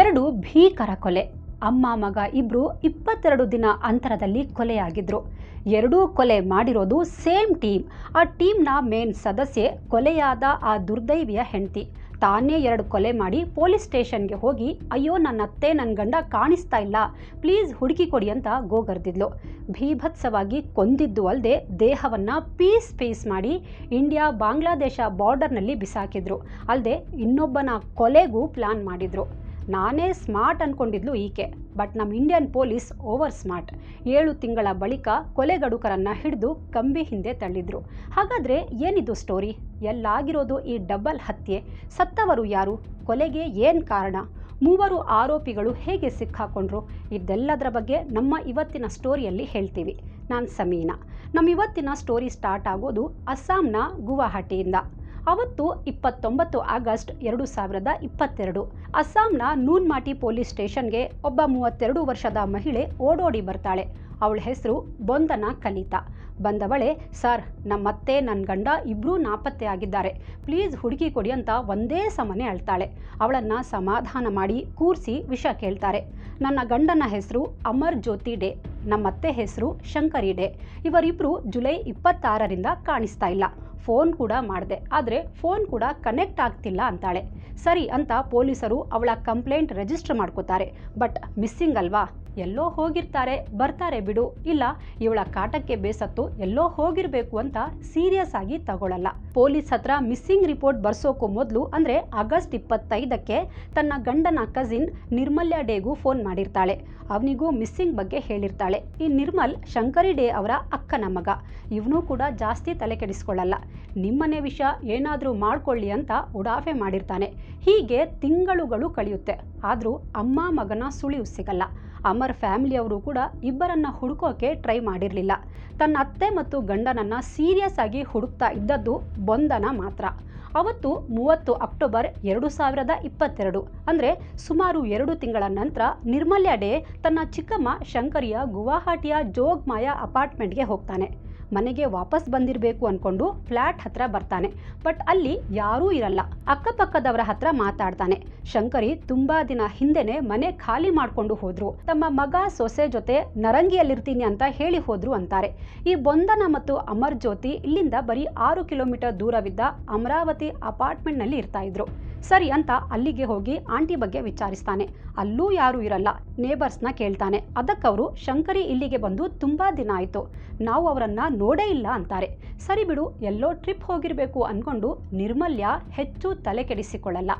ಎರಡು ಭೀಕರ ಕೊಲೆ. ಅಮ್ಮ, ಮಗ ಇಬ್ಬರು ಇಪ್ಪತ್ತೆರಡು ದಿನ ಅಂತರದಲ್ಲಿ ಕೊಲೆಯಾಗಿದ್ರು. ಎರಡೂ ಕೊಲೆ ಮಾಡಿರೋದು ಸೇಮ್ ಟೀಮ್. ಆ ಟೀಮ್ನ ಮೇನ್ ಸದಸ್ಯೆ ಕೊಲೆಯಾದ ಆ ದುರ್ದೈವಿಯ ಹೆಂಡತಿ. ತಾನೇ ಎರಡು ಕೊಲೆ ಮಾಡಿ ಪೊಲೀಸ್ ಸ್ಟೇಷನ್ಗೆ ಹೋಗಿ, ಅಯ್ಯೋ, ನನ್ನ ಅತ್ತೆ ನನ್ನ ಗಂಡ ಕಾಣಿಸ್ತಾ ಇಲ್ಲ. ಪ್ಲೀಸ್ ಹುಡುಕಿ ಕೊಡಿ ಅಂತ ಗೋಗರ್ದಿದ್ಲು. ಭೀಭತ್ಸವಾಗಿ ಕೊಂದಿದ್ದು ಅಲ್ಲದೆ ದೇಹವನ್ನು ಪೀಸ್ ಪೀಸ್ ಮಾಡಿ ಇಂಡಿಯಾ ಬಾಂಗ್ಲಾದೇಶ ಬಾರ್ಡರ್ನಲ್ಲಿ ಬಿಸಾಕಿದ್ರು. ಅಲ್ಲದೆ ಇನ್ನೊಬ್ಬನ ಕೊಲೆಗೂ ಪ್ಲಾನ್ ಮಾಡಿದ್ರು. ನಾನೇ ಸ್ಮಾರ್ಟ್ ಅನ್ಕೊಂಡಿದ್ಲು ಈಕೆ, ಬಟ್ ನಮ್ಮ ಇಂಡಿಯನ್ ಪೊಲೀಸ್ ಓವರ್ ಸ್ಮಾರ್ಟ್ ಏಳು ತಿಂಗಳ ಬಳಿಕ ಕೊಲೆಗಡುಕರನ್ನು ಹಿಡಿದು ಕಂಬಿ ಹಿಂದೆ ತಳ್ಳಿದ್ರು. ಹಾಗಾದರೆ ಏನಿದು ಸ್ಟೋರಿ ಎಲ್ಲಾಗಿರೋದು ಈ ಡಬಲ್ ಹತ್ಯೆ. ಸತ್ತವರು ಯಾರು? ಕೊಲೆಗೆ ಏನು ಕಾರಣ? ಮೂವರು ಆರೋಪಿಗಳು ಹೇಗೆ ಸಿಕ್ಕಾಕೊಂಡ್ರು? ಇದೆಲ್ಲದರ ಬಗ್ಗೆ ನಮ್ಮ ಇವತ್ತಿನ ಸ್ಟೋರಿಯಲ್ಲಿ ಹೇಳ್ತೀವಿ. ನಾನು ಸಮೀನಾ. ನಮ್ಮ ಇವತ್ತಿನ ಸ್ಟೋರಿ ಸ್ಟಾರ್ಟ್ ಆಗೋದು ಅಸ್ಸಾಂನ ಗುವಾಹಟಿಯಿಂದ. ಅವತ್ತು ಇಪ್ಪತ್ತೊಂಬತ್ತು ಆಗಸ್ಟ್ ಎರಡು ಸಾವಿರದ ಇಪ್ಪತ್ತೆರಡು. ಅಸ್ಸಾಂನ ನೂನ್ಮಾಟಿ ಪೊಲೀಸ್ ಸ್ಟೇಷನ್ಗೆ ಒಬ್ಬ ಮೂವತ್ತೆರಡು ವರ್ಷದ ಮಹಿಳೆ ಓಡೋಡಿ ಬರ್ತಾಳೆ. ಅವಳ ಹೆಸರು ಬೊಂದನ ಕಲಿತಾ ಬಂದವಳೆ, ಸರ್, ನಮ್ಮತ್ತೆ ನನ್ನ ಗಂಡ ಇಬ್ಬರೂ ನಾಪತ್ತೆ ಆಗಿದ್ದಾರೆ. ಪ್ಲೀಸ್ ಹುಡುಕಿ ಕೊಡಿ ಅಂತ ಒಂದೇ ಸಮನೆ ಅಳ್ತಾಳೆ. ಅವಳನ್ನು ಸಮಾಧಾನ ಮಾಡಿ ಕೂರಿಸಿ ವಿಷ ಕೇಳ್ತಾರೆ. ನನ್ನ ಗಂಡನ ಹೆಸರು ಅಮರ್ ಜ್ಯೋತಿ ಡೇ, ನಮ್ಮತ್ತೆ ಹೆಸರು ಶಂಕರಿ ಡೇ. ಇವರಿಬ್ಬರು ಜುಲೈ ಇಪ್ಪತ್ತಾರರಿಂದ ಕಾಣಿಸ್ತಾ ಇಲ್ಲ. ಫೋನ್ ಕೂಡ ಮಾಡಿದೆ. ಆದರೆ ಫೋನ್ ಕೂಡ ಕನೆಕ್ಟ್ ಆಗ್ತಿಲ್ಲ ಅಂತಾಳೆ. ಸರಿ ಅಂತ ಪೊಲೀಸರು ಅವಳ ಕಂಪ್ಲೇಂಟ್ ರಿಜಿಸ್ಟರ್ ಮಾಡ್ಕೋತಾರೆ. ಬಟ್ ಮಿಸ್ಸಿಂಗ್ ಅಲ್ವಾ? ಎಲ್ಲೋ ಹೋಗಿರ್ತಾರೆ, ಬರ್ತಾರೆ ಬಿಡು. ಇಲ್ಲ, ಇವಳ ಕಾಟಕ್ಕೆ ಬೇಸತ್ತು ಎಲ್ಲೋ ಹೋಗಿರಬೇಕು ಅಂತ ಸೀರಿಯಸ್ ಆಗಿ ತಗೊಳ್ಳಲ್ಲ ಪೊಲೀಸ್ ಹತ್ರ ಮಿಸ್ಸಿಂಗ್ ರಿಪೋರ್ಟ್ ಬರ್ಸೋಕ್ಕೂ ಮೊದಲು ಅಂದರೆ ಆಗಸ್ಟ್ ಇಪ್ಪತ್ತೈದಕ್ಕೆ ತನ್ನ ಗಂಡನ ಕಸಿನ್ ನಿರ್ಮಲ್ಯ ಡೇಗೂ ಫೋನ್ ಮಾಡಿರ್ತಾಳೆ. ಅವನಿಗೂ ಮಿಸ್ಸಿಂಗ್ ಬಗ್ಗೆ ಹೇಳಿರ್ತಾಳೆ. ಈ ನಿರ್ಮಲ್ ಶಂಕರಿ ಡೇ ಅವರ ಅಕ್ಕನ ಮಗ. ಇವನು ಕೂಡ ಜಾಸ್ತಿ ತಲೆ ಕೆಡಿಸ್ಕೊಳ್ಳಲ್ಲ. ನಿಮ್ಮನೆ ವಿಷಯ ಏನಾದರೂ ಮಾಡ್ಕೊಳ್ಳಿ ಅಂತ ಉಡಾಫೆ ಮಾಡಿರ್ತಾನೆ. ಹೀಗೆ ತಿಂಗಳುಗಳು ಕಳೆಯುತ್ತೆ. ಆದರೂ ಅಮ್ಮ ಮಗನ ಸುಳಿವು ಸಿಗಲ್ಲ. ಅಮರ್ ಫ್ಯಾಮಿಲಿಯವರು ಕೂಡ ಇಬ್ಬರನ್ನ ಹುಡುಕೋಕೆ ಟ್ರೈ ಮಾಡಿರಲಿಲ್ಲ. ತನ್ನ ಅತ್ತೆ ಮತ್ತು ಗಂಡನನ್ನ ಸೀರಿಯಸ್ ಆಗಿ ಹುಡುಕ್ತಾ ಇದ್ದದ್ದು ಬಂಧನ ಮಾತ್ರ. ಅವತ್ತು ಮೂವತ್ತು ಅಕ್ಟೋಬರ್ ಎರಡು ಸಾವಿರದ ಇಪ್ಪತ್ತೆರಡು, ಅಂದರೆ ಸುಮಾರು ಎರಡು ತಿಂಗಳ ನಂತರ ನಿರ್ಮಲ್ಯ ಡೇ, ತನ್ನ ಚಿಕ್ಕಮ್ಮ ಶಂಕರಿಯ ಗುವಾಹಟಿಯ ಜೋಗ್ಮಾಯ ಅಪಾರ್ಟ್ಮೆಂಟ್ಗೆ ಹೋಗ್ತಾನೆ. ಮನೆಗೆ ವಾಪಸ್ ಬಂದಿರಬೇಕು ಅಂದ್ಕೊಂಡು ಫ್ಲ್ಯಾಟ್ ಹತ್ರ ಬರ್ತಾನೆ. ಬಟ್ ಅಲ್ಲಿ ಯಾರೂ ಇರಲ್ಲ. ಅಕ್ಕಪಕ್ಕದವರ ಹತ್ರ ಮಾತಾಡ್ತಾನೆ. ಶಂಕರಿ ತುಂಬಾ ದಿನ ಹಿಂದೆನೆ ಮನೆ ಖಾಲಿ ಮಾಡ್ಕೊಂಡು ಹೋದ್ರು. ತಮ್ಮ ಮಗ ಸೊಸೆ ಜೊತೆ ನರಂಗಿಯಲ್ಲಿರ್ತೀನಿ ಅಂತ ಹೇಳಿ ಹೋದ್ರು ಅಂತಾರೆ. ಈ ಬೊಂದನ ಮತ್ತು ಅಮರ್ ಜ್ಯೋತಿ ಇಲ್ಲಿಂದ ಬರೀ ಆರು ಕಿಲೋಮೀಟರ್ ದೂರವಿದ್ದ ಅಮರಾವತಿ ಅಪಾರ್ಟ್ಮೆಂಟ್ನಲ್ಲಿ ಇರ್ತಾ ಇದ್ರು. ಸರಿ ಅಂತ ಅಲ್ಲಿಗೆ ಹೋಗಿ ಆಂಟಿ ಬಗ್ಗೆ ವಿಚಾರಿಸ್ತಾನೆ. ಅಲ್ಲೂ ಯಾರೂ ಇರಲ್ಲ ನೇಬರ್ಸ್ನ ಕೇಳ್ತಾನೆ. ಅದಕ್ಕವರು, ಶಂಕರಿ ಇಲ್ಲಿಗೆ ಬಂದು ತುಂಬ ದಿನ ಆಯಿತು, ನಾವು ಅವರನ್ನು ನೋಡೇ ಇಲ್ಲ ಅಂತಾರೆ. ಸರಿ ಬಿಡು, ಎಲ್ಲೋ ಟ್ರಿಪ್ ಹೋಗಿರಬೇಕು ಅಂದ್ಕೊಂಡು ನಿರ್ಮಲ್ಯ ಹೆಚ್ಚು ತಲೆ ಕೆಡಿಸಿಕೊಳ್ಳಲ್ಲ.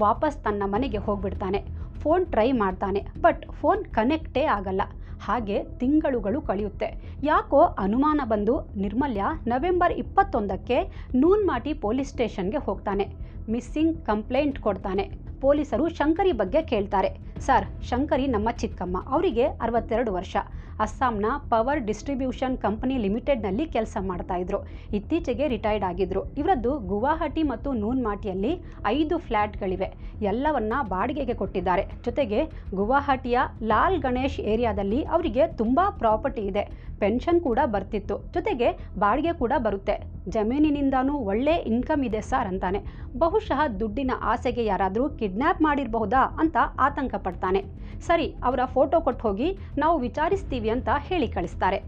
ವಾಪಸ್ ತನ್ನ ಮನೆಗೆ ಹೋಗ್ಬಿಡ್ತಾನೆ. ಫೋನ್ ಟ್ರೈ ಮಾಡ್ತಾನೆ, ಬಟ್ ಫೋನ್ ಕನೆಕ್ಟೇ ಆಗಲ್ಲ. ಹಾಗೆ ತಿಂಗಳುಗಳು ಕಳೆಯುತ್ತೆ. ಯಾಕೋ ಅನುಮಾನ ಬಂದು ನಿರ್ಮಲ್ಯ ನವೆಂಬರ್ ಇಪ್ಪತ್ತೊಂದಕ್ಕೆ ನೂನ್ಮಾಟಿ ಪೊಲೀಸ್ ಸ್ಟೇಷನ್ಗೆ ಹೋಗ್ತಾನೆ. ಮಿಸ್ಸಿಂಗ್ ಕಂಪ್ಲೇಂಟ್ ಕೊಡ್ತಾನೆ. ಪೊಲೀಸರು ಶಂಕರಿ ಬಗ್ಗೆ ಕೇಳ್ತಾರೆ. ಸರ್, ಶಂಕರಿ ನಮ್ಮ ಚಿಕ್ಕಮ್ಮ. ಅವರಿಗೆ ಅರವತ್ತೆರಡು ವರ್ಷ. ಅಸ್ಸಾಂನ ಪವರ್ ಡಿಸ್ಟ್ರಿಬ್ಯೂಷನ್ ಕಂಪನಿ ಲಿಮಿಟೆಡ್ನಲ್ಲಿ ಕೆಲಸ ಮಾಡ್ತಾ ಇದ್ರು. ಇತ್ತೀಚೆಗೆ ರಿಟೈರ್ಡ್ ಆಗಿದ್ರು. ಇವರದ್ದು ಗುವಾಹಟಿ ಮತ್ತು ನೂನ್ಮಾಟಿಯಲ್ಲಿ ಐದು ಫ್ಲ್ಯಾಟ್ಗಳಿವೆ ಎಲ್ಲವನ್ನ ಬಾಡಿಗೆಗೆ ಕೊಟ್ಟಿದ್ದಾರೆ. ಜೊತೆಗೆ ಗುವಾಹಟಿಯ ಲಾಲ್ ಗಣೇಶ್ ಏರಿಯಾದಲ್ಲಿ ಅವರಿಗೆ ತುಂಬ ಪ್ರಾಪರ್ಟಿ ಇದೆ. ಪೆನ್ಷನ್ ಕೂಡ ಬರ್ತಿತ್ತು. ಜೊತೆಗೆ ಬಾಡಿಗೆ ಕೂಡ ಬರುತ್ತೆ. ಜಮೀನಿನಿಂದನೂ ಒಳ್ಳೆ ಇನ್ಕಮ್ ಇದೆ ಸರ್ ಅಂತಾನೆ. ಬಹುಶಃ ದುಡ್ಡಿನ ಆಸೆಗೆ ಯಾರಾದರೂ ಕಿಡ್ನ್ಯಾಪ್ ಮಾಡಿರಬಹುದಾ ಅಂತ ಆತಂಕ ಪಡ್ತಾನೆ ಸರಿ ಅವರ ಫೋಟೋ ಕೊಟ್ಟು ಹೋಗಿ ನಾವು ವಿಚಾರಿಸ್ತೀವಿ ಅಂತ ಹೇಳಿ ಕಳಿಸ್ತಾರೆ.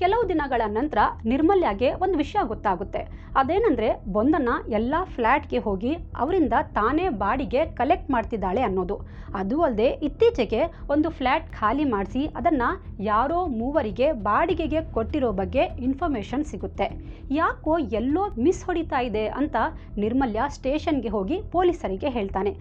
ಕೆಲವು ದಿನಗಳ ನಂತರ ನಿರ್ಮಲ್ಯಾಗೆ ಒಂದು ವಿಷಯ ಗೊತ್ತಾಗುತ್ತೆ. ಅದೇನೆಂದರೆ ಬೊಂದನ ಎಲ್ಲ ಫ್ಲ್ಯಾಟ್ಗೆ ಹೋಗಿ ಅವರಿಂದ ತಾನೇ ಬಾಡಿಗೆ ಕಲೆಕ್ಟ್ ಮಾಡ್ತಿದ್ದಾಳೆ ಅನ್ನೋದು. ಅದು ಅಲ್ಲದೆ ಇತ್ತೀಚೆಗೆ ಒಂದು ಫ್ಲ್ಯಾಟ್ ಖಾಲಿ ಮಾಡಿಸಿ ಅದನ್ನು ಯಾರೋ ಮೂವರಿಗೆ ಬಾಡಿಗೆಗೆ ಕೊಟ್ಟಿರೋ ಬಗ್ಗೆ ಇನ್ಫಾರ್ಮೇಷನ್ ಸಿಗುತ್ತೆ. ಯಾಕೋ ಎಲ್ಲೋ ಮಿಸ್ ಹೊಡಿತಾ ಇದೆ ಅಂತ ನಿರ್ಮಲ್ಯ ಸ್ಟೇಷನ್ಗೆ ಹೋಗಿ ಪೊಲೀಸರಿಗೆ ಹೇಳ್ತಾನೆ.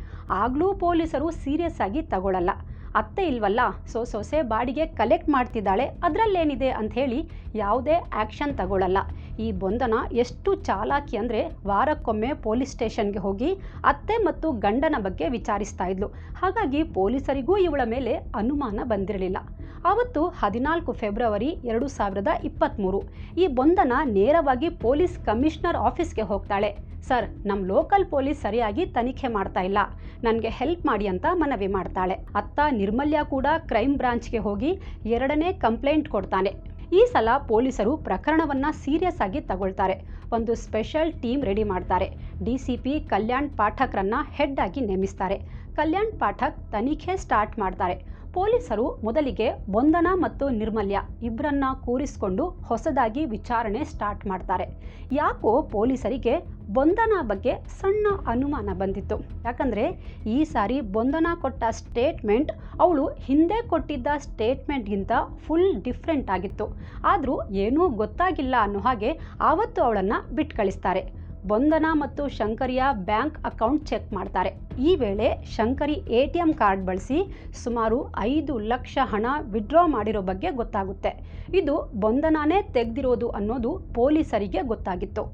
ಆಗಲೂ ಪೊಲೀಸರು ಸೀರಿಯಸ್ ಆಗಿ ತಗೊಳ್ಳಲ್ಲ ಅತ್ತೆ ಇಲ್ವಲ್ಲ? ಸೊ, ಸೊಸೆ ಬಾಡಿಗೆ ಕಲೆಕ್ಟ್ ಮಾಡ್ತಿದ್ದಾಳೆ. ಅದರಲ್ಲೇನಿದೆ ಅಂತ ಹೇಳಿ ಯಾವುದೇ ಆ್ಯಕ್ಷನ್ ತಗೊಳ್ಳಲ್ಲ ಈ ಬಂಧನ ಎಷ್ಟು ಚಾಲಾಕಿ ಅಂದರೆ ವಾರಕ್ಕೊಮ್ಮೆ ಪೊಲೀಸ್ ಸ್ಟೇಷನ್ಗೆ ಹೋಗಿ ಅತ್ತೆ ಮತ್ತು ಗಂಡನ ಬಗ್ಗೆ ವಿಚಾರಿಸ್ತಾ ಇದ್ಲು. ಹಾಗಾಗಿ ಪೊಲೀಸರಿಗೂ ಇವಳ ಮೇಲೆ ಅನುಮಾನ ಬಂದಿರಲಿಲ್ಲ. ಆವತ್ತು ಹದಿನಾಲ್ಕು ಫೆಬ್ರವರಿ ಎರಡು ಸಾವಿರದ ಇಪ್ಪತ್ತ್ಮೂರು ಈ ಬಂಧನ ನೇರವಾಗಿ ಪೊಲೀಸ್ ಕಮಿಷನರ್ ಆಫೀಸ್ಗೆ ಹೋಗ್ತಾಳೆ. ಸರ್ ನಮ್ಮ ಲೋಕಲ್ ಪೊಲೀಸ್ ಸರಿಯಾಗಿ ತನಿಖೆ ಮಾಡ್ತಾ ಇಲ್ಲ. ನನಗೆ ಹೆಲ್ಪ್ ಮಾಡಿ ಅಂತ ಮನವಿ ಮಾಡ್ತಾಳೆ. ಅತ್ತ ನಿರ್ಮಲ್ಯ ಕೂಡ ಕ್ರೈಮ್ ಬ್ರಾಂಚ್ಗೆ ಹೋಗಿ ಎರಡನೇ ಕಂಪ್ಲೇಂಟ್ ಕೊಡ್ತಾನೆ. ಈ ಸಲ ಪೊಲೀಸರು ಪ್ರಕರಣವನ್ನು ಸೀರಿಯಸ್ ಆಗಿ ತಗೊಳ್ತಾರೆ. ಒಂದು ಸ್ಪೆಷಲ್ ಟೀಮ್ ರೆಡಿ ಮಾಡ್ತಾರೆ. ಡಿ ಸಿ ಪಿ ಕಲ್ಯಾಣ್ ಪಾಠಕ್ರನ್ನ ಹೆಡ್ ಆಗಿ ನೇಮಿಸ್ತಾರೆ. ಕಲ್ಯಾಣ್ ಪಾಠಕ್ ತನಿಖೆ ಸ್ಟಾರ್ಟ್ ಮಾಡ್ತಾರೆ. ಪೊಲೀಸರು ಮೊದಲಿಗೆ ಬಂಧನ ಮತ್ತು ನಿರ್ಮಲ್ಯ ಇಬ್ಬರನ್ನ ಕೂರಿಸಿಕೊಂಡು ಹೊಸದಾಗಿ ವಿಚಾರಣೆ ಸ್ಟಾರ್ಟ್ ಮಾಡ್ತಾರೆ. ಯಾಕೋ ಪೊಲೀಸರಿಗೆ ಬಂಧನ ಬಗ್ಗೆ ಸಣ್ಣ ಅನುಮಾನ ಬಂದಿತ್ತು. ಯಾಕಂದರೆ ಈ ಸಾರಿ ಬಂಧನ ಕೊಟ್ಟ ಸ್ಟೇಟ್ಮೆಂಟ್ ಅವಳು ಹಿಂದೆ ಕೊಟ್ಟಿದ್ದ ಸ್ಟೇಟ್ಮೆಂಟ್ಗಿಂತ ಫುಲ್ ಡಿಫ್ರೆಂಟ್ ಆಗಿತ್ತು. ಆದರೂ ಏನೂ ಗೊತ್ತಾಗಿಲ್ಲ ಅನ್ನೋ ಹಾಗೆ ಆವತ್ತು ಅವಳನ್ನು ಬಿಟ್ಟು ಕಳಿಸ್ತಾರೆ ಬಂಧನ ಮತ್ತು ಶಂಕರಿಯ ಬ್ಯಾಂಕ್ ಅಕೌಂಟ್ ಚೆಕ್ ಮಾಡ್ತಾರೆ. ಈ ವೇಳೆ Shankari A T M card ಬಳಸಿ ಸುಮಾರು ಐದು ಲಕ್ಷ ಹಣ ವಿಡ್ರಾ ಮಾಡಿರೋ ಬಗ್ಗೆ ಗೊತ್ತಾಗುತ್ತೆ. ಇದು ಬಂಧನನೇ ತೆಗೆದಿರೋದು ಅನ್ನೋದು ಪೊಲೀಸರಿಗೆ ಗೊತ್ತಾಗಿತ್ತು.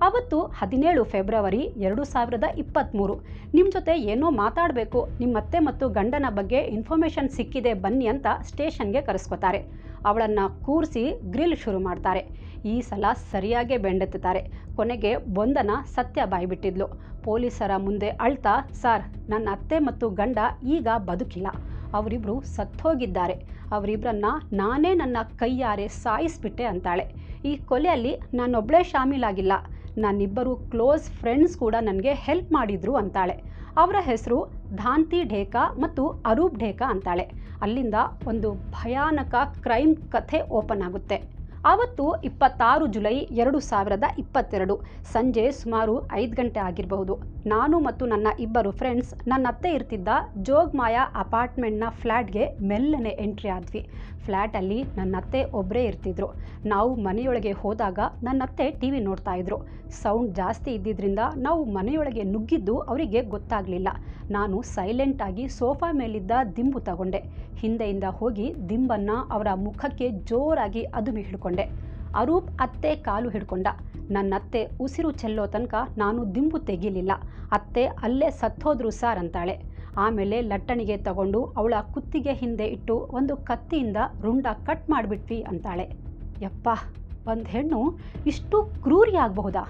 ಅವತ್ತು ಹದಿನೇಳು ಫೆಬ್ರವರಿ ಎರಡು ಸಾವಿರದ ಇಪ್ಪತ್ತ್ಮೂರು. ನಿಮ್ಮ ಜೊತೆ ಏನೋ ಮಾತಾಡಬೇಕು ನಿಮ್ಮ ಅತ್ತೆ ಮತ್ತು ಗಂಡನ ಬಗ್ಗೆ ಇನ್ಫಾರ್ಮೇಷನ್ ಸಿಕ್ಕಿದೆ ಬನ್ನಿ ಅಂತ ಸ್ಟೇಷನ್ಗೆ ಕರೆಸ್ಕೊತಾರೆ. ಅವಳನ್ನು ಕೂರಿಸಿ ಗ್ರಿಲ್ ಶುರು ಮಾಡ್ತಾರೆ. ಈ ಸಲ ಸರಿಯಾಗೇ ಬೆಂಡೆತ್ತುತ್ತಾರೆ. ಕೊನೆಗೆ ಬೊಂದನ ಸತ್ಯ ಬಾಯ್ಬಿಟ್ಟಿದ್ಲು ಪೊಲೀಸರ ಮುಂದೆ ಅಳ್ತಾ, ಸರ್, ನನ್ನ ಅತ್ತೆ ಮತ್ತು ಗಂಡ ಈಗ ಬದುಕಿಲ್ಲ. ಅವರಿಬ್ಬರು ಸತ್ತೋಗಿದ್ದಾರೆ. ಅವರಿಬ್ಬರನ್ನ ನಾನೇ ನನ್ನ ಕೈಯಾರೆ ಸಾಯಿಸ್ಬಿಟ್ಟೆ ಅಂತಾಳೆ. ಈ ಕೊಲೆಯಲ್ಲಿ ನಾನೊಬ್ಬಳೇ ಶಾಮೀಲಾಗಿಲ್ಲ. ನನ್ನಿಬ್ಬರು ಕ್ಲೋಸ್ ಫ್ರೆಂಡ್ಸ್ ಕೂಡ ನನಗೆ ಹೆಲ್ಪ್ ಮಾಡಿದ್ರು ಅಂತಾಳೆ. ಅವರ ಹೆಸರು ಧಾಂತಿ ಢೇಕಾ ಮತ್ತು ಅರೂಪ್ ಢೇಕಾ ಅಂತಾಳೆ. ಅಲ್ಲಿಂದ ಒಂದು ಭಯಾನಕ ಕ್ರೈಮ್ ಕಥೆ ಓಪನ್ ಆಗುತ್ತೆ. ಆವತ್ತು ಇಪ್ಪತ್ತಾರು ಜುಲೈ ಎರಡು ಸಾವಿರದ ಇಪ್ಪತ್ತೆರಡು. ಸಂಜೆ ಸುಮಾರು ಐದು ಗಂಟೆ ಆಗಿರಬಹುದು. ನಾನು ಮತ್ತು ನನ್ನ ಇಬ್ಬರು ಫ್ರೆಂಡ್ಸ್ ನನ್ನ ಅತ್ತೆ ಇರ್ತಿದ್ದ ಜೋಗ್ಮಾಯ ಅಪಾರ್ಟ್ಮೆಂಟ್ನ ಫ್ಲ್ಯಾಟ್ಗೆ ಮೆಲ್ಲನೆ ಎಂಟ್ರಿ ಆದ್ವಿ. ಫ್ಲ್ಯಾಟಲ್ಲಿ ನನ್ನ ಅತ್ತೆ ಒಬ್ಬರೇ ಇರ್ತಿದ್ರು. ನಾವು ಮನೆಯೊಳಗೆ ಹೋದಾಗ ನನ್ನ ಅತ್ತೆ ಟಿ ವಿ ನೋಡ್ತಾ ಇದ್ರು. ಸೌಂಡ್ ಜಾಸ್ತಿ ಇದ್ದಿದ್ದರಿಂದ ನಾವು ಮನೆಯೊಳಗೆ ನುಗ್ಗಿದ್ದು ಅವರಿಗೆ ಗೊತ್ತಾಗಲಿಲ್ಲ. ನಾನು ಸೈಲೆಂಟಾಗಿ ಸೋಫಾ ಮೇಲಿದ್ದ ದಿಂಬು ತಗೊಂಡೆ. ಹಿಂದೆಯಿಂದ ಹೋಗಿ ದಿಂಬನ್ನು ಅವರ ಮುಖಕ್ಕೆ ಜೋರಾಗಿ ಅದುಮಿ ಹಿಡ್ಕೊಂಡೆ. ಅರೂಪ್ ಅತ್ತೆ ಕಾಲು ಹಿಡ್ಕೊಂಡ. ನನ್ನತ್ತೆ ಉಸಿರು ಚೆಲ್ಲೋ ತನಕ ನಾನು ದಿಂಬು ತೆಗೀಲಿಲ್ಲ. ಅತ್ತೆ ಅಲ್ಲೇ ಸತ್ತೋದ್ರು ಸಾರ್ ಅಂತಾಳೆ. ಆಮೇಲೆ ಲಟ್ಟಣಿಗೆ ತಗೊಂಡು ಅವಳ ಕುತ್ತಿಗೆ ಹಿಂದೆ ಇಟ್ಟು ಒಂದು ಕತ್ತಿಯಿಂದ ರುಂಡ ಕಟ್ ಮಾಡಿಬಿಟ್ವಿ ಅಂತಾಳೆ. ಯಪ್ಪ ಒಂದು ಹೆಣ್ಣು, ಇಷ್ಟು ಕ್ರೂರಿ ಆಗಬಹುದಾ?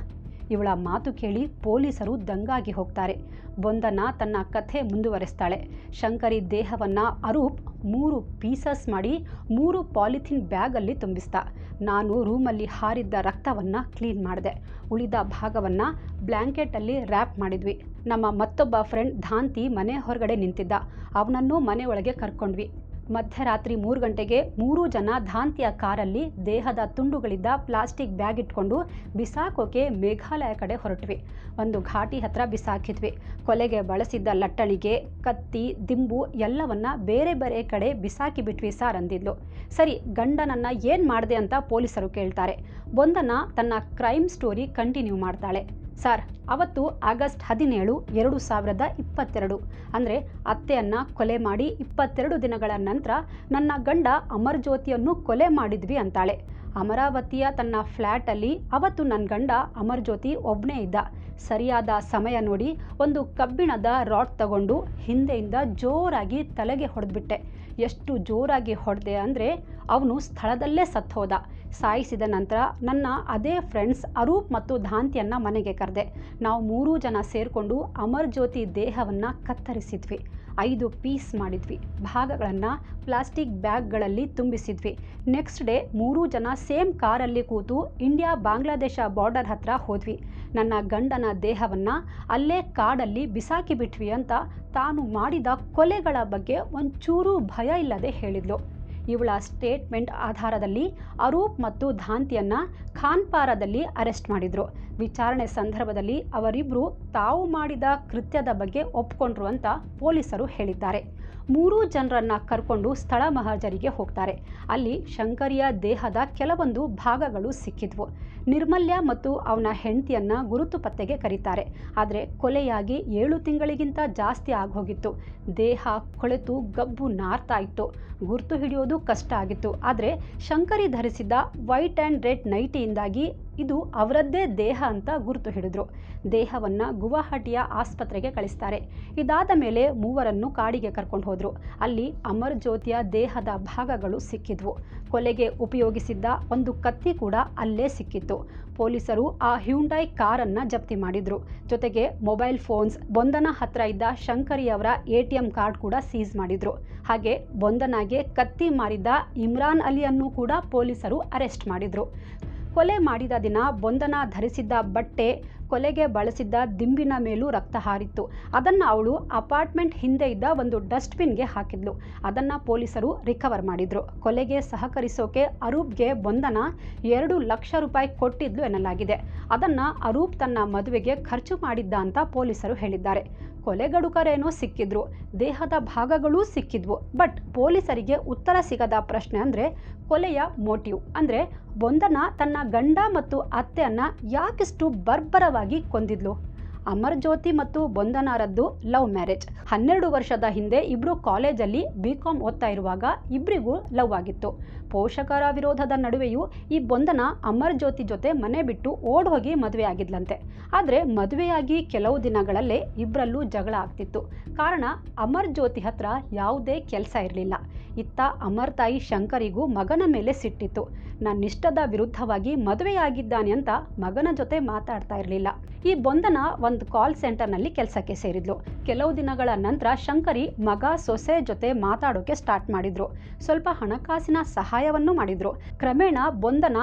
ಇವಳ ಮಾತು ಕೇಳಿ ಪೊಲೀಸರು ದಂಗಾಗಿ ಹೋಗ್ತಾರೆ. ಬಂಧನ ತನ್ನ ಕಥೆ ಮುಂದುವರೆಸ್ತಾಳೆ. ಶಂಕರಿ ದೇಹವನ್ನು ಅರೂಪ್ ಮೂರು ಪೀಸಸ್ ಮಾಡಿ ಮೂರು ಪಾಲಿಥಿನ್ ಬ್ಯಾಗಲ್ಲಿ ತುಂಬಿಸ್ತ. ನಾನು ರೂಮಲ್ಲಿ ಹಾರಿದ್ದ ರಕ್ತವನ್ನು ಕ್ಲೀನ್ ಮಾಡಿದೆ. ಉಳಿದ ಭಾಗವನ್ನು ಬ್ಲ್ಯಾಂಕೆಟಲ್ಲಿ ರ್ಯಾಪ್ ಮಾಡಿದ್ವಿ. ನಮ್ಮ ಮತ್ತೊಬ್ಬ ಫ್ರೆಂಡ್ ಧಾಂತಿ ಮನೆ ಹೊರಗಡೆ ನಿಂತಿದ್ದ. ಅವನನ್ನು ಮನೆ ಒಳಗೆ ಕರ್ಕೊಂಡ್ವಿ. ಮಧ್ಯರಾತ್ರಿ ಮೂರು ಗಂಟೆಗೆ ಮೂರು ಜನ ಧಾಂತಿಯ ಕಾರಲ್ಲಿ ದೇಹದ ತುಂಡುಗಳಿದ್ದ ಪ್ಲಾಸ್ಟಿಕ್ ಬ್ಯಾಗ್ ಇಟ್ಕೊಂಡು ಬಿಸಾಕೋಕೆ ಮೇಘಾಲಯ ಕಡೆ ಹೊರಟ್ವಿ. ಒಂದು ಘಾಟಿ ಹತ್ರ ಬಿಸಾಕಿದ್ವಿ. ಕೊಲೆಗೆ ಬಳಸಿದ್ದ ಲಟ್ಟಣಿಗೆ ಕತ್ತಿ, ದಿಂಬು ಎಲ್ಲವನ್ನ ಬೇರೆ ಬೇರೆ ಕಡೆ ಬಿಸಾಕಿ ಬಿಟ್ವಿ ಸಾರ್ ಅಂದಿದ್ಲು. ಸರಿ, ಗಂಡನನ್ನ ಏನು ಮಾಡಿದೆ ಅಂತ ಪೊಲೀಸರು ಕೇಳ್ತಾರೆ. ಬೊಂದನ ತನ್ನ ಕ್ರೈಮ್ ಸ್ಟೋರಿ ಕಂಟಿನ್ಯೂ ಮಾಡ್ತಾಳೆ. ಸರ್, ಅವತ್ತು ಆಗಸ್ಟ್ ಹದಿನೇಳು, ಎರಡು ಸಾವಿರದ ಇಪ್ಪತ್ತೆರಡು. ಅಂದರೆ ಅತ್ತೆಯನ್ನು ಕೊಲೆ ಮಾಡಿ ಇಪ್ಪತ್ತೆರಡು ದಿನಗಳ ನಂತರ ನನ್ನ ಗಂಡ ಅಮರ್ಜ್ಯೋತಿಯನ್ನು ಕೊಲೆ ಮಾಡಿದ್ವಿ ಅಂತಾಳೆ. ಅಮರಾವತಿಯ ತನ್ನ ಫ್ಲ್ಯಾಟಲ್ಲಿ ಅವತ್ತು ನನ್ನ ಗಂಡ ಅಮರ್ಜ್ಯೋತಿ ಒಬ್ಬನೇ ಇದ್ದ. ಸರಿಯಾದ ಸಮಯ ನೋಡಿ ಒಂದು ಕಬ್ಬಿಣದ ರಾಡ್ ತಗೊಂಡು ಹಿಂದೆಯಿಂದ ಜೋರಾಗಿ ತಲೆಗೆ ಹೊಡೆದ್ಬಿಟ್ಟೆ. ಎಷ್ಟು ಜೋರಾಗಿ ಹೊಡೆದೆ ಅಂದರೆ ಅವನು ಸ್ಥಳದಲ್ಲೇ ಸತ್ತೋದ. ಸಾಯಿಸಿದ ನಂತರ ನನ್ನ ಅದೇ ಫ್ರೆಂಡ್ಸ್ ಅರೂಪ್ ಮತ್ತು ಧಾಂತಿಯನ್ನು ಮನೆಗೆ ಕರೆದೆ. ನಾವು ಮೂರೂ ಜನ ಸೇರಿಕೊಂಡು ಅಮರ್ ಜ್ಯೋತಿ ದೇಹವನ್ನು ಕತ್ತರಿಸಿದ್ವಿ. ಐದು ಪೀಸ್ ಮಾಡಿದ್ವಿ. ಭಾಗಗಳನ್ನು ಪ್ಲಾಸ್ಟಿಕ್ ಬ್ಯಾಗ್ಗಳಲ್ಲಿ ತುಂಬಿಸಿದ್ವಿ. ನೆಕ್ಸ್ಟ್ ಡೇ ಮೂರೂ ಜನ ಸೇಮ್ ಕಾರಲ್ಲಿ ಕೂತು ಇಂಡಿಯಾ ಬಾಂಗ್ಲಾದೇಶ ಬಾರ್ಡರ್ ಹತ್ರ ಹೋದ್ವಿ. ನನ್ನ ಗಂಡನ ದೇಹವನ್ನು ಅಲ್ಲೇ ಕಾಡಲ್ಲಿ ಬಿಸಾಕಿ ಬಿಟ್ವಿ ಅಂತ ತಾನು ಮಾಡಿದ ಕೊಲೆಗಳ ಬಗ್ಗೆ ಒಂಚೂರು ಭಯ ಇಲ್ಲದೆ ಹೇಳಿದ್ಲು. ಇವಳ ಸ್ಟೇಟ್ಮೆಂಟ್ ಆಧಾರದಲ್ಲಿ ಅರೂಪ್ ಮತ್ತು ಧಾಂತಿಯನ್ನ ಖಾನ್ಪಾರದಲ್ಲಿ ಅರೆಸ್ಟ್ ಮಾಡಿದ್ರು. ವಿಚಾರಣೆ ಸಂದರ್ಭದಲ್ಲಿ ಅವರಿಬ್ಬರು ತಾವು ಮಾಡಿದ ಕೃತ್ಯದ ಬಗ್ಗೆ ಒಪ್ಪಿಕೊಂಡ್ರು ಅಂತ ಪೊಲೀಸರು ಹೇಳಿದ್ದಾರೆ. ಮೂರೂ ಜನರನ್ನ ಕರ್ಕೊಂಡು ಸ್ಥಳ ಮಹಾಜರಿಗೆ ಹೋಗ್ತಾರೆ. ಅಲ್ಲಿ ಶಂಕರಿಯ ದೇಹದ ಕೆಲವೊಂದು ಭಾಗಗಳು ಸಿಕ್ಕಿದ್ವು. ನಿರ್ಮಲ್ಯ ಮತ್ತು ಅವನ ಹೆಂಡತಿಯನ್ನ ಗುರುತು ಪತ್ತೆಗೆ ಕರೀತಾರೆ. ಆದರೆ ಕೊಲೆಯಾಗಿ ಏಳು ತಿಂಗಳಿಗಿಂತ ಜಾಸ್ತಿ ಆಗೋಗಿತ್ತು. ದೇಹ ಕೊಳೆತು, ಗಬ್ಬು ನಾರ್ತಾ ಇತ್ತು. ಗುರುತು ಹಿಡಿಯೋದು ಕಷ್ಟ ಆಗಿತ್ತು. ಆದರೆ ಶಂಕರಿ ಧರಿಸಿದ್ದ ವೈಟ್ ಆ್ಯಂಡ್ ರೆಡ್ ನೈಟಿಯಿಂದಾಗಿ ಇದು ಅವರದ್ದೇ ದೇಹ ಅಂತ ಗುರುತು ಹಿಡಿದ್ರು. ದೇಹವನ್ನು ಗುವಾಹಟಿಯ ಆಸ್ಪತ್ರೆಗೆ ಕಳಿಸ್ತಾರೆ. ಇದಾದ ಮೇಲೆ ಮೂವರನ್ನು ಕಾಡಿಗೆ ಕರ್ಕೊಂಡು ಹೋದರು. ಅಲ್ಲಿ ಅಮರ್ ಜ್ಯೋತಿಯ ದೇಹದ ಭಾಗಗಳು ಸಿಕ್ಕಿದ್ವು. ಕೊಲೆಗೆ ಉಪಯೋಗಿಸಿದ್ದ ಒಂದು ಕತ್ತಿ ಕೂಡ ಅಲ್ಲೇ ಸಿಕ್ಕಿತ್ತು. ಪೊಲೀಸರು ಆ ಹ್ಯೂಂಡೈ ಕಾರನ್ನು ಜಪ್ತಿ ಮಾಡಿದ್ರು. ಜೊತೆಗೆ ಮೊಬೈಲ್ ಫೋನ್ಸ್ ಬೊಂದನ ಹತ್ರ ಇದ್ದ ಶಂಕರಿಯವರ ಎ ಟಿ ಎಂ ಕಾರ್ಡ್ ಕೂಡ ಸೀಸ್ ಮಾಡಿದ್ರು. ಹಾಗೆ ಬೊಂದನಾಗೆ ಕತ್ತಿ ಮಾರಿದ್ದ ಇಮ್ರಾನ್ ಅಲಿಯನ್ನು ಕೂಡ ಪೊಲೀಸರು ಅರೆಸ್ಟ್ ಮಾಡಿದ್ರು. ಕೊಲೆ ಮಾಡಿದ ದಿನ ಬೊಂದನ ಧರಿಸಿದ್ದ ಬಟ್ಟೆ ಕೊಲೆಗೆ ಬಳಸಿದ್ದ ದಿಂಬಿನ ಮೇಲೂ ರಕ್ತ ಹಾರಿತ್ತು. ಅದನ್ನು ಅವಳು ಅಪಾರ್ಟ್ಮೆಂಟ್ ಹಿಂದೆ ಇದ್ದ ಒಂದು ಡಸ್ಟ್ಬಿನ್ಗೆ ಹಾಕಿದ್ಲು. ಅದನ್ನು ಪೊಲೀಸರು ರಿಕವರ್ ಮಾಡಿದ್ರು. ಕೊಲೆಗೆ ಸಹಕರಿಸೋಕೆ ಅರೂಪ್ಗೆ ಬಂಧನ ಎರಡು ಲಕ್ಷ ರೂಪಾಯಿ ಕೊಟ್ಟಿದ್ಲು ಎನ್ನಲಾಗಿದೆ. ಅದನ್ನು ಅರೂಪ್ ತನ್ನ ಮದುವೆಗೆ ಖರ್ಚು ಮಾಡಿದ್ದ ಅಂತ ಪೊಲೀಸರು ಹೇಳಿದ್ದಾರೆ. ಕೊಲೆಗಡುಕರೇನೋ ಸಿಕ್ಕಿದ್ರು. ದೇಹದ ಭಾಗಗಳೂ ಸಿಕ್ಕಿದ್ವು. ಬಟ್ ಪೊಲೀಸರಿಗೆ ಉತ್ತರ ಸಿಗದ ಪ್ರಶ್ನೆ ಅಂದರೆ ಕೊಲೆಯ ಮೋಟಿವ್. ಅಂದರೆ ಬೊಂದನ ತನ್ನ ಗಂಡ ಮತ್ತು ಅತ್ತೆಯನ್ನು ಯಾಕಿಷ್ಟು ಬರ್ಬರವಾಗಿ ಕೊಂದಿದ್ಲು. ಅಮರ್ ಜ್ಯೋತಿ ಮತ್ತು ಬೊಂದನಾರದ್ದು ಲವ್ ಮ್ಯಾರೇಜ್. ಹನ್ನೆರಡು ವರ್ಷದ ಹಿಂದೆ ಇಬ್ರು ಕಾಲೇಜಲ್ಲಿ ಬಿ ಕಾಮ್ ಓದ್ತಾ ಇರುವಾಗ ಇಬ್ಬರಿಗೂ ಲವ್ ಆಗಿತ್ತು. ಪೋಷಕರ ವಿರೋಧದ ನಡುವೆಯೂ ಈ ಬೊಂದನ ಅಮರ್ ಜ್ಯೋತಿ ಜೊತೆ ಮನೆ ಬಿಟ್ಟು ಓಡ್ ಮದುವೆ ಆಗಿದ್ಲಂತೆ. ಆದರೆ ಮದುವೆಯಾಗಿ ಕೆಲವು ದಿನಗಳಲ್ಲೇ ಇಬ್ಬರಲ್ಲೂ ಜಗಳ ಆಗ್ತಿತ್ತು. ಕಾರಣ ಅಮರ್ ಜ್ಯೋತಿ ಹತ್ರ ಯಾವುದೇ ಕೆಲಸ ಇರಲಿಲ್ಲ. ಇತ್ತ ಅಮರ್ ತಾಯಿ ಶಂಕರಿಗೂ ಮಗನ ಮೇಲೆ ಸಿಟ್ಟಿತ್ತು. ನನ್ನಿಷ್ಟದ ವಿರುದ್ಧವಾಗಿ ಮದುವೆಯಾಗಿದ್ದಾನೆ ಅಂತ ಮಗನ ಜೊತೆ ಮಾತಾಡ್ತಾ ಇರಲಿಲ್ಲ. ಈ ಬೊಂದನ ಒಂದು ಕಾಲ್ ಸೆಂಟರ್ನಲ್ಲಿ ಕೆಲಸಕ್ಕೆ ಸೇರಿದ್ಲು. ಕೆಲವು ದಿನಗಳ ನಂತರ ಶಂಕರಿ ಮಗ ಸೊಸೆ ಜೊತೆ ಮಾತಾಡೋಕೆ ಸ್ಟಾರ್ಟ್ ಮಾಡಿದ್ರು. ಸ್ವಲ್ಪ ಹಣಕಾಸಿನ ಸಹಾಯವನ್ನು ಮಾಡಿದ್ರು. ಕ್ರಮೇಣ ಬೊಂದನ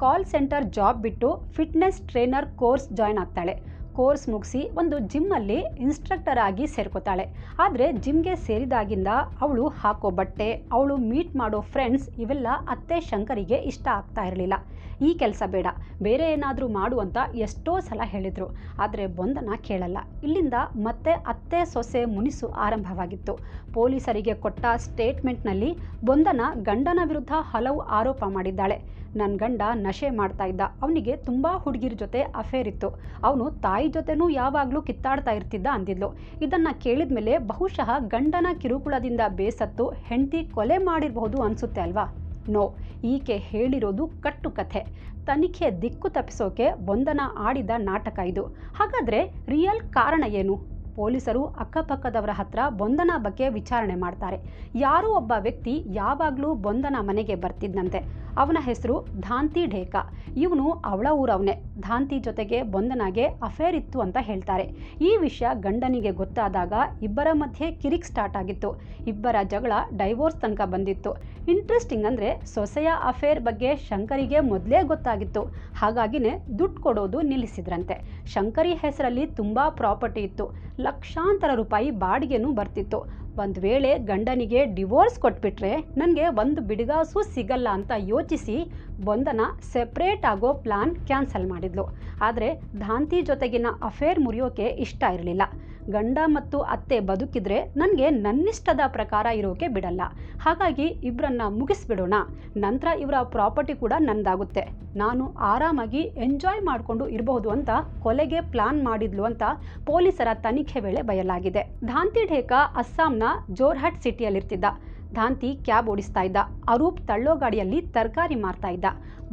ಕಾಲ್ ಸೆಂಟರ್ ಜಾಬ್ ಬಿಟ್ಟು ಫಿಟ್ನೆಸ್ ಟ್ರೈನರ್ ಕೋರ್ಸ್ ಜಾಯ್ನ್ ಆಗ್ತಾಳೆ. ಕೋರ್ಸ್ ಮುಗಿಸಿ ಒಂದು ಜಿಮ್ಮಲ್ಲಿ ಇನ್ಸ್ಟ್ರಕ್ಟರ್ ಆಗಿ ಸೇರ್ಕೋತಾಳೆ. ಆದರೆ ಜಿಮ್ಗೆ ಸೇರಿದಾಗಿಂದ ಅವಳು ಹಾಕೋ ಬಟ್ಟೆ, ಅವಳು ಮೀಟ್ ಮಾಡೋ ಫ್ರೆಂಡ್ಸ್ ಇವೆಲ್ಲ ಅತ್ತೆ ಶಂಕರಿಗೆ ಇಷ್ಟ ಆಗ್ತಾ ಇರಲಿಲ್ಲ. ಈ ಕೆಲಸ ಬೇಡ, ಬೇರೆ ಏನಾದರೂ ಮಾಡು ಅಂತ ಎಷ್ಟೋ ಸಲ ಹೇಳಿದರು. ಆದರೆ ಬೊಂದನ ಕೇಳಲ್ಲ. ಇಲ್ಲಿಂದ ಮತ್ತೆ ಅತ್ತೆ ಸೊಸೆ ಮುನಿಸು ಆರಂಭವಾಗಿತ್ತು. ಪೊಲೀಸರಿಗೆ ಕೊಟ್ಟ ಸ್ಟೇಟ್ಮೆಂಟ್ನಲ್ಲಿ ಬಂಧನ ಗಂಡನ ವಿರುದ್ಧ ಹಲವು ಆರೋಪ ಮಾಡಿದ್ದಾಳೆ. ನನ್ನ ಗಂಡ ನಶೆ ಮಾಡ್ತಾ ಇದ್ದ. ಅವನಿಗೆ ತುಂಬ ಹುಡುಗಿರ ಜೊತೆ ಅಫೇರ್ ಇತ್ತು. ಅವನು ತಾಯಿ ಜೊತೆನೂ ಯಾವಾಗಲೂ ಕಿತ್ತಾಡ್ತಾ ಇರ್ತಿದ್ದ ಅಂದಿದ್ಲು ಇದನ್ನು ಕೇಳಿದ ಮೇಲೆ ಬಹುಶಃ ಗಂಡನ ಕಿರುಕುಳದಿಂದ ಬೇಸತ್ತು ಹೆಂಡತಿ ಕೊಲೆ ಮಾಡಿರಬಹುದು ಅನಿಸುತ್ತೆ ಅಲ್ವಾ? ನೋ, ಈಕೆ ಹೇಳಿರೋದು ಕಟ್ಟು ಕಥೆ ತನಿಖೆ ದಿಕ್ಕು ತಪ್ಪಿಸೋಕೆ ಬೊಂದನ ಆಡಿದ ನಾಟಕ ಇದು. ಹಾಗಾದರೆ ರಿಯಲ್ ಕಾರಣ ಏನು? ಪೊಲೀಸರು ಅಕ್ಕಪಕ್ಕದವರ ಹತ್ರ ಬೊಂದನ ಬಗ್ಗೆ ವಿಚಾರಣೆ ಮಾಡ್ತಾರೆ. ಯಾರೋ ಒಬ್ಬ ವ್ಯಕ್ತಿ ಯಾವಾಗಲೂ ಬೊಂದನ ಮನೆಗೆ ಬರ್ತಿದ್ದಂತೆ ಅವನ ಹೆಸರು ಧಾಂತಿ ಢೇಕ. ಇವನು ಅವಳ ಊರವನೇ. ಧಾಂತಿ ಜೊತೆಗೆ ಬೊಂದನಾಗೆ ಅಫೇರ್ ಇತ್ತು ಅಂತ ಹೇಳ್ತಾರೆ. ಈ ವಿಷಯ ಗಂಡನಿಗೆ ಗೊತ್ತಾದಾಗ ಇಬ್ಬರ ಮಧ್ಯೆ ಕಿರಿಕ್ ಸ್ಟಾರ್ಟ್ ಆಗಿತ್ತು. ಇಬ್ಬರ ಜಗಳ ಡೈವೋರ್ಸ್ ತನಕ ಬಂದಿತ್ತು. ಇಂಟ್ರೆಸ್ಟಿಂಗ್ ಅಂದರೆ ಸೊಸೆಯ ಅಫೇರ್ ಬಗ್ಗೆ ಶಂಕರಿಗೆ ಮೊದಲೇ ಗೊತ್ತಾಗಿತ್ತು. ಹಾಗಾಗಿನೇ ದುಡ್ಡು ಕೊಡೋದು ನಿಲ್ಲಿಸಿದ್ರಂತೆ. ಶಂಕರಿ ಹೆಸರಲ್ಲಿ ತುಂಬ ಪ್ರಾಪರ್ಟಿ ಇತ್ತು. ಲಕ್ಷಾಂತರ ರೂಪಾಯಿ ಬಾಡಿಗೆನೂ ಬರ್ತಿತ್ತು. ಒಂದು ವೇಳೆ ಗಂಡನಿಗೆ ಡಿವೋರ್ಸ್ ಕೊಟ್ಬಿಟ್ರೆ ನನಗೆ ಒಂದು ಬಿಡಿಗಾಸು ಸಿಗಲ್ಲ ಅಂತ ಯೋಚಿಸಿ ಬಂಧನ ಸೆಪ್ರೇಟ್ ಆಗೋ ಪ್ಲಾನ್ ಕ್ಯಾನ್ಸಲ್ ಮಾಡಿದ್ಲು. ಆದರೆ ಧಾಂತಿ ಜೊತೆಗಿನ ಅಫೇರ್ ಮುರಿಯೋಕೆ ಇಷ್ಟ ಇರಲಿಲ್ಲ. ಗಂಡ ಮತ್ತು ಅತ್ತೆ ಬದುಕಿದ್ರೆ ನನಗೆ ನನ್ನಿಷ್ಟದ ಪ್ರಕಾರ ಇರೋಕೆ ಬಿಡಲ್ಲ. ಹಾಗಾಗಿ ಇಬ್ಬರನ್ನ ಮುಗಿಸ್ಬಿಡೋಣ. ನಂತರ ಇವರ ಪ್ರಾಪರ್ಟಿ ಕೂಡ ನಂದಾಗುತ್ತೆ. ನಾನು ಆರಾಮಾಗಿ ಎಂಜಾಯ್ ಮಾಡಿಕೊಂಡು ಇರಬಹುದು ಅಂತ ಕೊಲೆಗೆ ಪ್ಲಾನ್ ಮಾಡಿದ್ಲು ಅಂತ ಪೊಲೀಸರ ತನಿಖೆ ವೇಳೆ ಬಯಲಾಗಿದೆ. ಧಾಂತಿ ಢೇಕಾ ಅಸ್ಸಾಂನ ಜೋರ್ಹಟ್ ಸಿಟಿಯಲ್ಲಿರ್ತಿದ್ದ. ಧಾಂತಿ ಕ್ಯಾಬ್ ಓಡಿಸ್ತಾ ಇದ್ದ. ಅರೂಪ್ ತಳ್ಳೋ ಗಾಡಿಯಲ್ಲಿ ತರಕಾರಿ ಮಾರ್ತಾ ಇದ್ದ.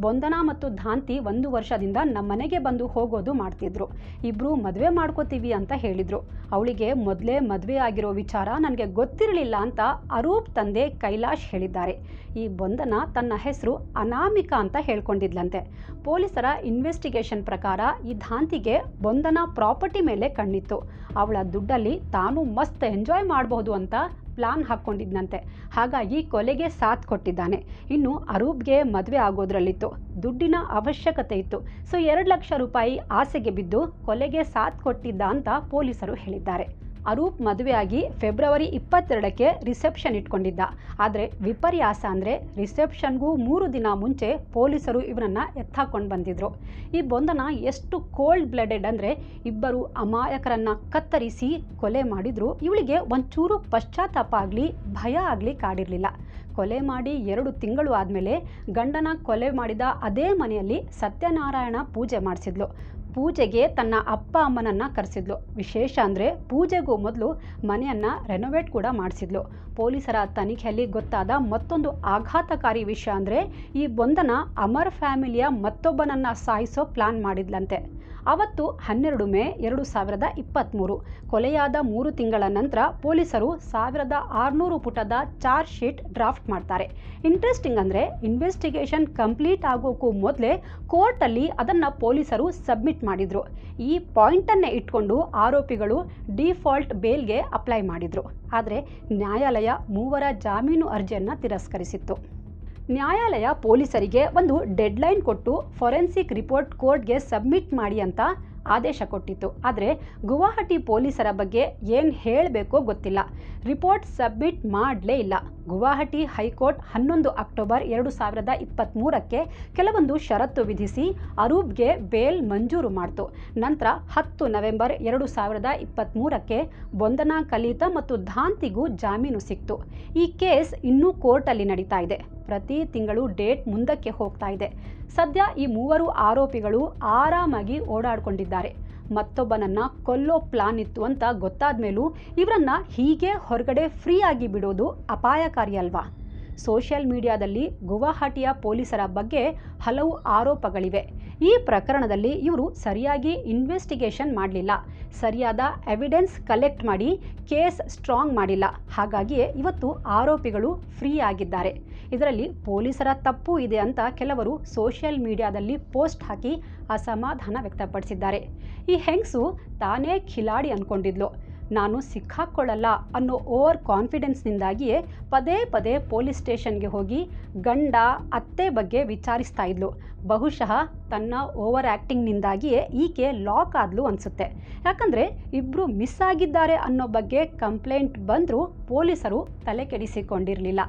ಬೊಂದನ ಮತ್ತು ಧಾಂತಿ ಒಂದು ವರ್ಷದಿಂದ ನಮ್ಮ ಮನೆಗೆ ಬಂದು ಹೋಗೋದು ಮಾಡ್ತಿದ್ರು. ಇಬ್ಬರು ಮದುವೆ ಮಾಡ್ಕೋತೀವಿ ಅಂತ ಹೇಳಿದರು. ಅವಳಿಗೆ ಮೊದಲೇ ಮದುವೆ ಆಗಿರೋ ವಿಚಾರ ನನಗೆ ಗೊತ್ತಿರಲಿಲ್ಲ ಅಂತ ಅರೂಪ್ ತಂದೆ ಕೈಲಾಶ್ ಹೇಳಿದ್ದಾರೆ. ಈ ಬೊಂದನ ತನ್ನ ಹೆಸರು ಅನಾಮಿಕಾ ಅಂತ ಹೇಳ್ಕೊಂಡಿದ್ಲಂತೆ. ಪೊಲೀಸರ ಇನ್ವೆಸ್ಟಿಗೇಷನ್ ಪ್ರಕಾರ ಈ ಧಾಂತಿಗೆ ಬೊಂದನ ಪ್ರಾಪರ್ಟಿ ಮೇಲೆ ಕಣ್ಣಿತ್ತು. ಅವಳ ದುಡ್ಡಲ್ಲಿ ತಾನು ಮಸ್ತ್ ಎಂಜಾಯ್ ಮಾಡಬಹುದು ಅಂತ ಪ್ಲಾನ್ ಹಾಕ್ಕೊಂಡಿದ್ನಂತೆ. ಹಾಗಾಗಿ ಕೊಲೆಗೆ ಸಾಥ್ ಕೊಟ್ಟಿದ್ದಾನೆ. ಇನ್ನು ಅರೂಪ್ಗೆ ಮದುವೆ ಆಗೋದ್ರಲ್ಲಿತ್ತು. ದುಡ್ಡಿನ ಅವಶ್ಯಕತೆ ಇತ್ತು. ಸೊ, ಎರಡು ಲಕ್ಷ ರೂಪಾಯಿ ಆಸೆಗೆ ಬಿದ್ದು ಕೊಲೆಗೆ ಸಾಥ್ ಕೊಟ್ಟಿದ್ದ ಅಂತ ಪೊಲೀಸರು ಹೇಳಿದ್ದಾರೆ. ಅರೂಪ್ ಮದುವೆಯಾಗಿ ಫೆಬ್ರವರಿ ಇಪ್ಪತ್ತೆರಡಕ್ಕೆ ರಿಸೆಪ್ಷನ್ ಇಟ್ಕೊಂಡಿದ್ದ. ಆದರೆ ವಿಪರ್ಯಾಸ ಅಂದರೆ ರಿಸೆಪ್ಷನ್ಗೂ ಮೂರು ದಿನ ಮುಂಚೆ ಪೊಲೀಸರು ಇವನನ್ನು ಎತ್ತಾಕೊಂಡು ಬಂದಿದ್ರು. ಈ ಬಂಧನ ಎಷ್ಟು ಕೋಲ್ಡ್ ಬ್ಲಡೆಡ್ ಅಂದರೆ ಇಬ್ಬರು ಅಮಾಯಕರನ್ನು ಕತ್ತರಿಸಿ ಕೊಲೆ ಮಾಡಿದ್ರು. ಇವಳಿಗೆ ಒಂಚೂರು ಪಶ್ಚಾತ್ತಾಪ ಆಗಲಿ, ಭಯ ಆಗಲಿ ಕಾಡಿರಲಿಲ್ಲ. ಕೊಲೆ ಮಾಡಿ ಎರಡು ತಿಂಗಳು ಆದಮೇಲೆ ಗಂಡನ ಕೊಲೆ ಮಾಡಿದ ಅದೇ ಮನೆಯಲ್ಲಿ ಸತ್ಯನಾರಾಯಣ ಪೂಜೆ ಮಾಡಿಸಿದ್ಲು. ಪೂಜೆಗೆ ತನ್ನ ಅಪ್ಪ ಅಮ್ಮನನ್ನು ಕರೆಸಿದ್ಲು. ವಿಶೇಷ ಅಂದರೆ ಪೂಜೆಗೂ ಮೊದಲು ಮನೆಯನ್ನು ರೆನೋವೇಟ್ ಕೂಡ ಮಾಡಿಸಿದ್ಲು. ಪೊಲೀಸರ ತನಿಖೆಯಲ್ಲಿ ಗೊತ್ತಾದ ಮತ್ತೊಂದು ಆಘಾತಕಾರಿ ವಿಷಯ ಅಂದರೆ ಈ ಬಂಧನ ಅಮರ್ ಫ್ಯಾಮಿಲಿಯ ಮತ್ತೊಬ್ಬನನ್ನು ಸಾಯಿಸೋ ಪ್ಲಾನ್ ಮಾಡಿದ್ಲಂತೆ. ಅವತ್ತು ಹನ್ನೆರಡು ಮೇ ಎರಡು ಸಾವಿರದ ಇಪ್ಪತ್ತ್ಮೂರು ಕೊಲೆಯಾದ ಮೂರು ತಿಂಗಳ ನಂತರ ಪೊಲೀಸರು ಸಾವಿರದ ಆರುನೂರು ಪುಟದ ಚಾರ್ಜ್ ಶೀಟ್ ಡ್ರಾಫ್ಟ್ ಮಾಡ್ತಾರೆ. ಇಂಟ್ರೆಸ್ಟಿಂಗ್ ಅಂದರೆ ಇನ್ವೆಸ್ಟಿಗೇಷನ್ ಕಂಪ್ಲೀಟ್ ಆಗೋಕ್ಕೂ ಮೊದಲೇ ಕೋರ್ಟಲ್ಲಿ ಅದನ್ನು ಪೊಲೀಸರು ಸಬ್ಮಿಟ್ ಮಾಡಿದರು. ಈ ಪಾಯಿಂಟನ್ನೇ ಇಟ್ಕೊಂಡು ಆರೋಪಿಗಳು ಡಿಫಾಲ್ಟ್ ಬೇಲ್ಗೆ ಅಪ್ಲೈ ಮಾಡಿದರು. ಆದರೆ ನ್ಯಾಯಾಲಯ ಮೂವರ ಜಾಮೀನು ಅರ್ಜಿಯನ್ನು ತಿರಸ್ಕರಿಸಿತ್ತು. ನ್ಯಾಯಾಲಯ ಪೊಲೀಸರಿಗೆ ಒಂದು ಡೆಡ್ಲೈನ್ ಕೊಟ್ಟು ಫೊರೆನ್ಸಿಕ್ ರಿಪೋರ್ಟ್ ಕೋರ್ಟ್ಗೆ ಸಬ್ಮಿಟ್ ಮಾಡಿ ಅಂತ ಆದೇಶ ಕೊಟ್ಟಿತ್ತು. ಆದರೆ ಗುವಾಹಟಿ ಪೊಲೀಸರ ಬಗ್ಗೆ ಏನು ಹೇಳಬೇಕೋ ಗೊತ್ತಿಲ್ಲ. ರಿಪೋರ್ಟ್ ಸಬ್ಮಿಟ್ ಮಾಡಲೇ ಇಲ್ಲ. ಗುವಾಹಟಿ ಹೈಕೋರ್ಟ್ ಹನ್ನೊಂದು ಅಕ್ಟೋಬರ್ ಎರಡು ಸಾವಿರದ ಇಪ್ಪತ್ತ್ಮೂರಕ್ಕೆ ಕೆಲವೊಂದು ಷರತ್ತು ವಿಧಿಸಿ ಅರೂಬ್ಗೆ ಬೇಲ್ ಮಂಜೂರು ಮಾಡಿತು. ನಂತರ ಹತ್ತು ನವೆಂಬರ್ ಎರಡು ಸಾವಿರದ ಇಪ್ಪತ್ತ್ಮೂರಕ್ಕೆ ಬೊಂದನಾ ಕಲಿತ ಮತ್ತು ಧಾಂತಿಗೂ ಜಾಮೀನು ಸಿಕ್ತು. ಈ ಕೇಸ್ ಇನ್ನೂ ಕೋರ್ಟಲ್ಲಿ ನಡೀತಾ ಇದೆ. ಪ್ರತಿ ತಿಂಗಳು ಡೇಟ್ ಮುಂದಕ್ಕೆ ಹೋಗ್ತಾ ಇದೆ. ಸದ್ಯ ಈ ಮೂವರು ಆರೋಪಿಗಳು ಆರಾಮಾಗಿ ಓಡಾಡ್ಕೊಂಡಿದ್ದಾರೆ. ಮತ್ತೊಬ್ಬನನ್ನ ಕೊಲ್ಲೋ ಪ್ಲಾನ್ ಇತ್ತು ಅಂತ ಗೊತ್ತಾದ ಮೇಲೂ ಇವರನ್ನ ಹೀಗೆ ಹೊರಗಡೆ ಫ್ರೀ ಆಗಿ ಬಿಡೋದು ಅಪಾಯಕಾರಿ ಅಲ್ವಾ? ಸೋಷಿಯಲ್ ಮೀಡಿಯಾದಲ್ಲಿ ಗುವಾಹಟಿಯ ಪೊಲೀಸರ ಬಗ್ಗೆ ಹಲವು ಆರೋಪಗಳಿವೆ. ಈ ಪ್ರಕರಣದಲ್ಲಿ ಇವರು ಸರಿಯಾಗಿ ಇನ್ವೆಸ್ಟಿಗೇಷನ್ ಮಾಡಲಿಲ್ಲ. ಸರಿಯಾದ ಎವಿಡೆನ್ಸ್ ಕಲೆಕ್ಟ್ ಮಾಡಿ ಕೇಸ್ ಸ್ಟ್ರಾಂಗ್ ಮಾಡಿಲ್ಲ. ಹಾಗಾಗಿಯೇ ಇವತ್ತು ಆರೋಪಿಗಳು ಫ್ರೀ ಆಗಿದ್ದಾರೆ ಇದರಲ್ಲಿ ಪೊಲೀಸರ ತಪ್ಪು ಇದೆ ಅಂತ ಕೆಲವರು ಸೋಷಿಯಲ್ ಮೀಡಿಯಾದಲ್ಲಿ ಪೋಸ್ಟ್ ಹಾಕಿ ಅಸಮಾಧಾನ ವ್ಯಕ್ತಪಡಿಸಿದ್ದಾರೆ. ಈ ಹೆಂಗಸು ತಾನೇ ಖಿಲಾಡಿ ಅಂದ್ಕೊಂಡಿದ್ಲು ನಾನು ಸಿಕ್ಕಾಕ್ಕೊಳ್ಳಲ್ಲ ಅನ್ನೋ ಓವರ್ ಕಾನ್ಫಿಡೆನ್ಸ್ನಿಂದಾಗಿಯೇ ಪದೇ ಪದೇ ಪೊಲೀಸ್ ಸ್ಟೇಷನ್ಗೆ ಹೋಗಿ ಗಂಡ, ಅತ್ತೆ ಬಗ್ಗೆ ವಿಚಾರಿಸ್ತಾ ಇದ್ಲು. ಬಹುಶಃ ತನ್ನ ಓವರ್ ಆ್ಯಕ್ಟಿಂಗ್ನಿಂದಾಗಿಯೇ ಈಕೆ ಲಾಕ್ ಆದ್ಲು ಅನಿಸುತ್ತೆ. ಯಾಕಂದರೆ ಇಬ್ಬರು ಮಿಸ್ ಆಗಿದ್ದಾರೆ ಅನ್ನೋ ಬಗ್ಗೆ ಕಂಪ್ಲೇಂಟ್ ಬಂದರೂ ಪೊಲೀಸರು ತಲೆ ಕೆಡಿಸಿಕೊಂಡಿರಲಿಲ್ಲ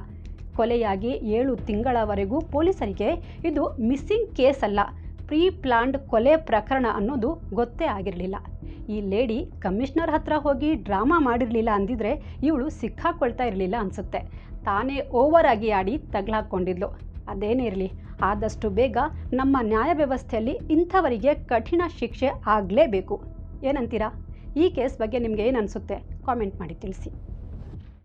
ಕೊಲೆಯಾಗಿ ಏಳು ತಿಂಗಳವರೆಗೂ ಪೊಲೀಸರಿಗೆ ಇದು ಮಿಸ್ಸಿಂಗ್ ಕೇಸ್ ಅಲ್ಲ ಪ್ರೀ ಪ್ಲಾನ್ಡ್ ಕೊಲೆ ಪ್ರಕರಣ ಅನ್ನೋದು ಗೊತ್ತೇ ಆಗಿರಲಿಲ್ಲ. ಈ ಲೇಡಿ ಕಮಿಷನರ್ ಹತ್ರ ಹೋಗಿ ಡ್ರಾಮಾ ಮಾಡಿರಲಿಲ್ಲ ಅಂದಿದ್ರೆ ಇವಳು ಸಿಕ್ಕಾಕೊಳ್ತಾ ಇರಲಿಲ್ಲ ಅನಿಸುತ್ತೆ. ತಾನೇ ಓವರ್ ಆಗಿ ಆಡಿ ತಗ್ಲಾಕೊಂಡಿದ್ಲು. ಅದೇನೇ ಇರಲಿ, ಆದಷ್ಟು ಬೇಗ ನಮ್ಮ ನ್ಯಾಯ ವ್ಯವಸ್ಥೆಯಲ್ಲಿ ಇಂಥವರಿಗೆ ಕಠಿಣ ಶಿಕ್ಷೆ ಆಗಲೇಬೇಕು. ಏನಂತೀರಾ? ಈ ಕೇಸ್ ಬಗ್ಗೆ ನಿಮಗೆ ಏನು ಅನಿಸುತ್ತೆ? ಕಾಮೆಂಟ್ ಮಾಡಿ ತಿಳಿಸಿ.